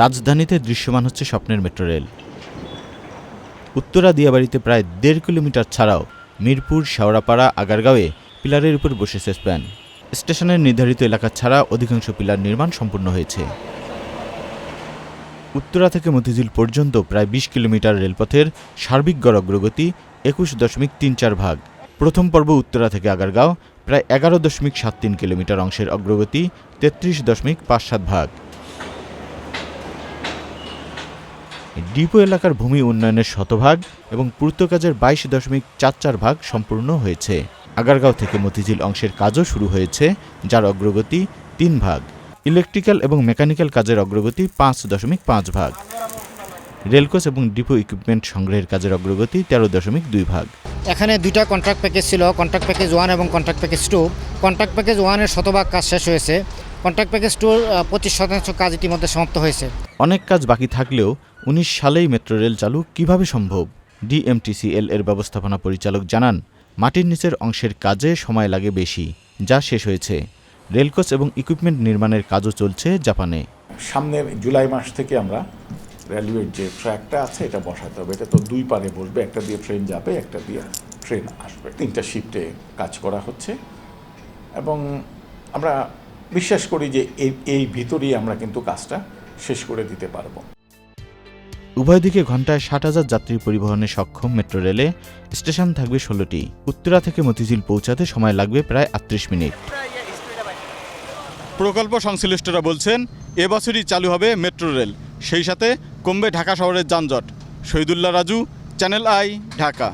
রাজধানীতে দৃশ্যমান হচ্ছে স্বপ্নের মেট্রো রেল। উত্তরা দিয়াবাড়িতে প্রায় দেড় কিলোমিটার ছাড়াও মিরপুর, শেওড়াপাড়া, আগারগাঁওয়ে পিলারের উপর বসেছে স্প্যান স্টেশনের নির্ধারিত এলাকা ছাড়া অধিকাংশ পিলার নির্মাণ সম্পূর্ণ হয়েছে। উত্তরা থেকে মতিঝিল পর্যন্ত প্রায় বিশ কিলোমিটার রেলপথের সার্বিক গড় অগ্রগতি একুশ দশমিক তিন চার ভাগ। প্রথম পর্ব উত্তরা থেকে আগারগাঁও, প্রায় এগারো দশমিক সাত তিন কিলোমিটার অংশের অগ্রগতি তেত্রিশ দশমিক পাঁচ সাত ভাগ। ডিপো এলাকার ভূমি উন্নয়নের শতভাগ এবং পূর্ত কাজের বাইশ দশমিক চার চার ভাগ সম্পূর্ণ হয়েছে। আগারগাঁও থেকে মতিঝিল অংশের কাজও শুরু হয়েছে, যার অগ্রগতি তিন ভাগ। ইলেকট্রিক্যাল এবং মেকানিক্যাল কাজের অগ্রগতি পাঁচ দশমিক পাঁচ ভাগ। রেলকোচ এবং ডিপো ইকুইপমেন্ট সংগ্রহের কাজের অগ্রগতি তেরো দশমিক দুই ভাগ। এখানে দুইটা কন্ট্রাক্ট প্যাকেজ ছিল কন্ট্রাক্ট প্যাকেজ ওয়ান এবং contract package two contract package ওয়ানের শতভাগ কাজ শেষ হয়েছে। কন্ট্রাক্ট প্যাকেজ টুর পঁচিশ শতাংশ কাজ ইতিমধ্যে সমাপ্ত হয়েছে। অনেক কাজ বাকি থাকলেও উনিশ সালেই মেট্রো রেল চালু কীভাবে সম্ভব? ডিএমটিসিএল এর ব্যবস্থাপনা পরিচালক জানান মাটির নিচের অংশের কাজে সময় লাগে বেশি যা শেষ হয়েছে। রেলকোচ এবং ইকুইপমেন্ট নির্মাণের কাজও চলছে জাপানে। সামনের জুলাই মাস থেকে আমরা রেলওয়ের যে ট্র্যাকটা আছে এটা বসাতে হবে। এটা তো দুই পারে বসবে একটা দিয়ে ট্রেন যাবে একটা দিয়ে ট্রেন আসবে। তিনটা শিফটে কাজ করা হচ্ছে। এবং আমরা বিশ্বাস করি যে এই এই ভিতরেই আমরা কিন্তু কাজটা শেষ করে দিতে পারব। উভয় দিকে ঘন্টায় ষাট হাজার যাত্রী পরিবহনে সক্ষম মেট্রো রেলে স্টেশন থাকবে ষোলোটি। উত্তরা থেকে মতিঝিল পৌঁছাতে সময় লাগবে প্রায় আটত্রিশ মিনিট। প্রকল্প সংশ্লিষ্টরা বলছেন এবছরই চালু হবে মেট্রো রেল। সেই সাথে কমবে ঢাকা শহরের যানজট। Shahidullah Raju channel I Dhaka.